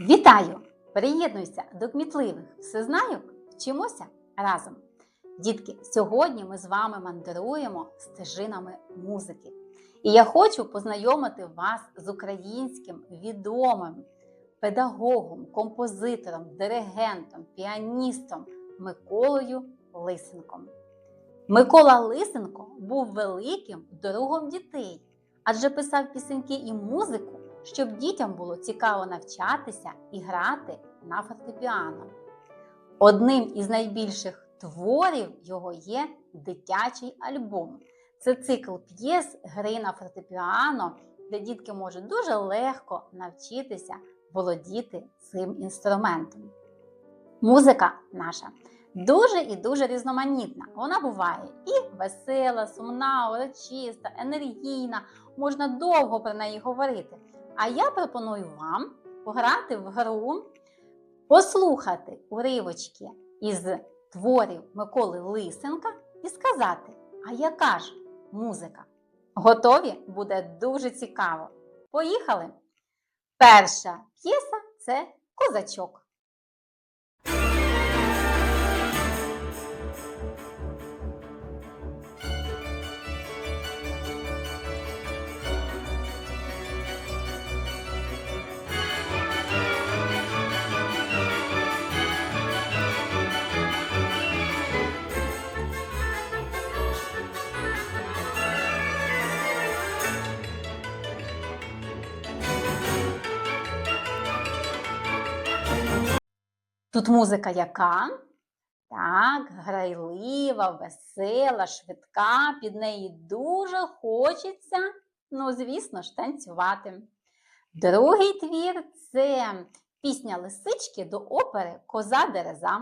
Вітаю! Приєднуйся до кмітливих всезнайок, вчимося разом. Дітки, сьогодні ми з вами мандруємо стежинами музики. І я хочу познайомити вас з українським відомим педагогом, композитором, диригентом, піаністом Миколою Лисенком. Микола Лисенко був великим другом дітей, адже писав пісеньки і музику, щоб дітям було цікаво навчатися і грати на фортепіано. Одним із найбільших творів його є дитячий альбом. Це цикл п'єс гри на фортепіано, де дітки можуть дуже легко навчитися володіти цим інструментом. Музика наша дуже і дуже різноманітна. Вона буває і весела, сумна, урочиста, енергійна, можна довго про неї говорити. А я пропоную вам пограти в гру, послухати уривочки із творів Миколи Лисенка і сказати, а яка ж музика? Готові? Буде дуже цікаво. Поїхали! Перша п'єса це козачок. Тут музика яка? Так, грайлива, весела, швидка, під неї дуже хочеться, ну, звісно ж, танцювати. Другий твір це пісня лисички до опери Коза Дереза.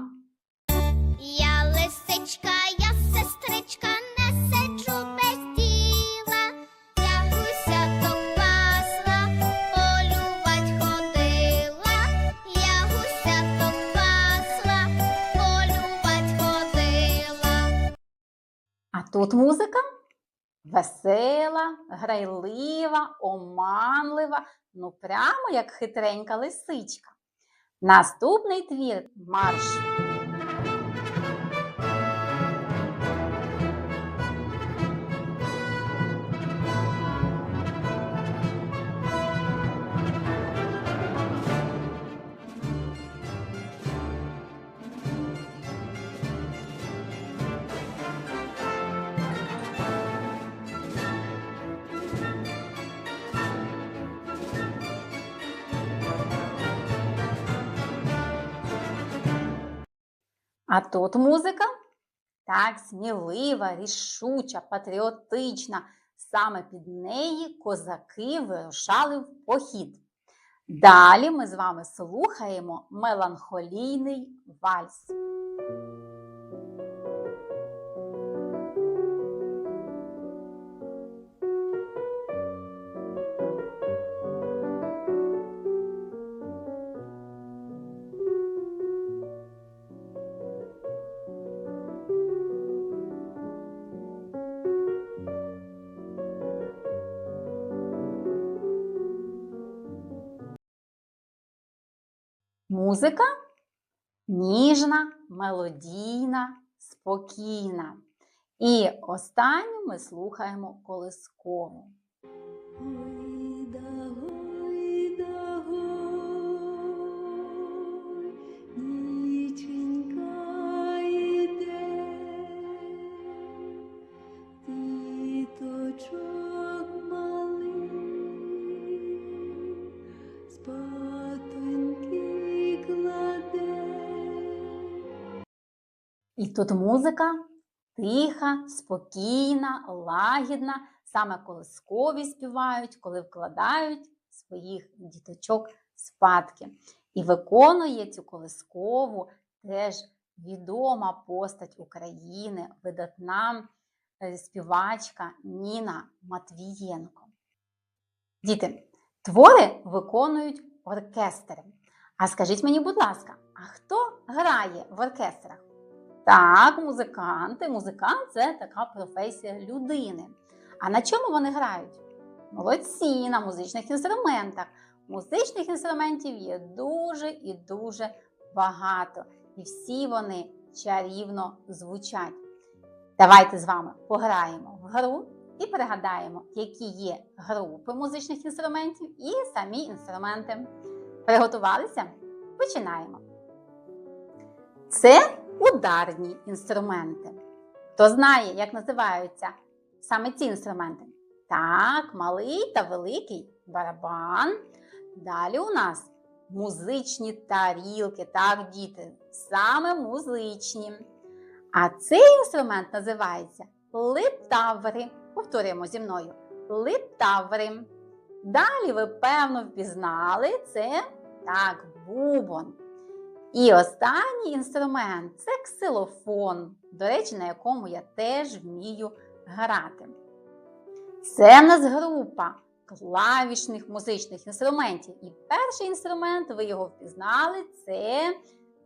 Я лисичка, А тут музика весела, грайлива, оманлива, ну прямо як хитренька лисичка. Наступний твір марш. А тут музика так смілива, рішуча, патріотична. Саме під неї козаки вирушали в похід. Далі ми з вами слухаємо меланхолійний вальс. Музика ніжна, мелодійна, спокійна. І останню ми слухаємо колискову. І тут музика тиха, спокійна, лагідна. Саме колискові співають, коли вкладають своїх діточок спадки. І виконує цю колискову теж відома постать України, видатна е, співачка Ніна Матвієнко. Діти, твори виконують оркестри. А скажіть мені, будь ласка, а хто грає в оркестрах? Так, музиканти. Музикант це така професія людини. А на чому вони грають? Молодці, на музичних інструментах. Музичних інструментів є дуже і дуже багато, і всі вони чарівно звучать. Давайте з вами пограємо в гру і пригадаємо, які є групи музичних інструментів і самі інструменти. Приготувалися? Починаємо. Це ударні інструменти. Хто знає, як називаються саме ці інструменти? Так, малий та великий барабан. Далі у нас музичні тарілки. Так, діти, саме музичні. А цей інструмент називається литаври. Повторюємо зі мною. Литаври. Далі ви, певно, впізнали це так, бубон. І останній інструмент це ксилофон, до речі, на якому я теж вмію грати. Це в нас група клавішних музичних інструментів. І перший інструмент, ви його впізнали, це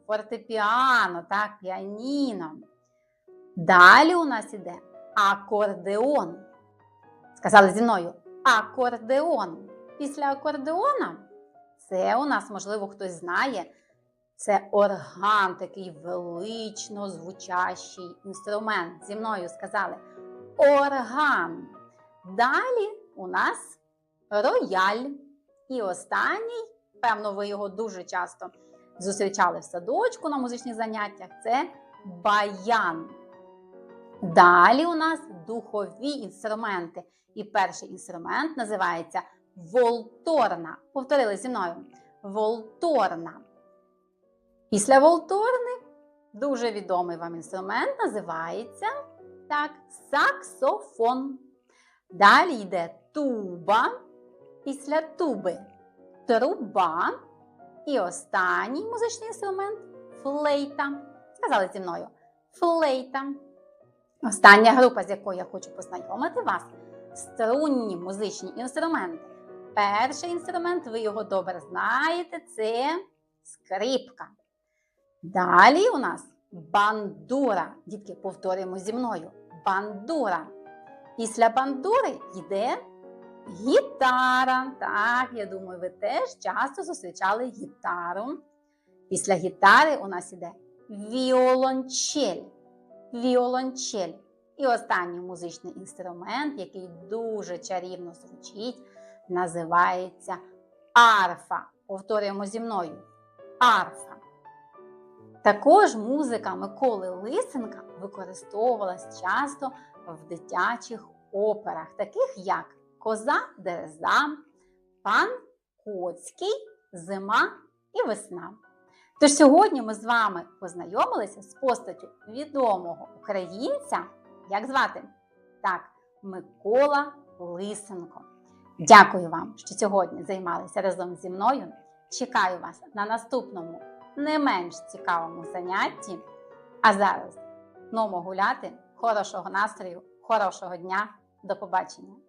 фортепіано, так, піаніно. Далі у нас іде акордеон. Сказали зі мною акордеон. Після акордеона це у нас, можливо, хтось знає. Це орган, такий велично звучащий інструмент. Зі мною сказали орган. Далі у нас рояль. І останній, певно, ви його дуже часто зустрічали в садочку на музичних заняттях. Це баян. Далі у нас духові інструменти. І перший інструмент називається волторна. Повторили зі мною. Волторна. Після волторни дуже відомий вам інструмент називається так, саксофон. Далі йде туба. Після туби труба. І останній музичний інструмент флейта. Сказали зі мною флейта. Остання група, з якою я хочу познайомити вас струнні музичні інструменти. Перший інструмент, ви його добре знаєте, це скрипка. Далі у нас бандура. Дітки, повторюємо зі мною. Бандура. Після бандури йде гітара. Так, я думаю, ви теж часто зустрічали гітару. Після гітари у нас іде віолончель. Віолончель. І останній музичний інструмент, який дуже чарівно звучить, називається арфа. Повторюємо зі мною. Арфа. Також музика Миколи Лисенка використовувалась часто в дитячих операх, таких як Коза Дереза, Пан Коцький, Зима і Весна. Тож сьогодні ми з вами познайомилися з постаттю відомого українця. Як звати? Так, Микола Лисенко. Дякую вам, що сьогодні займалися разом зі мною. Чекаю вас на наступному не менш цікавому занятті. А зараз ному гуляти, хорошого настрою, хорошого дня. До побачення!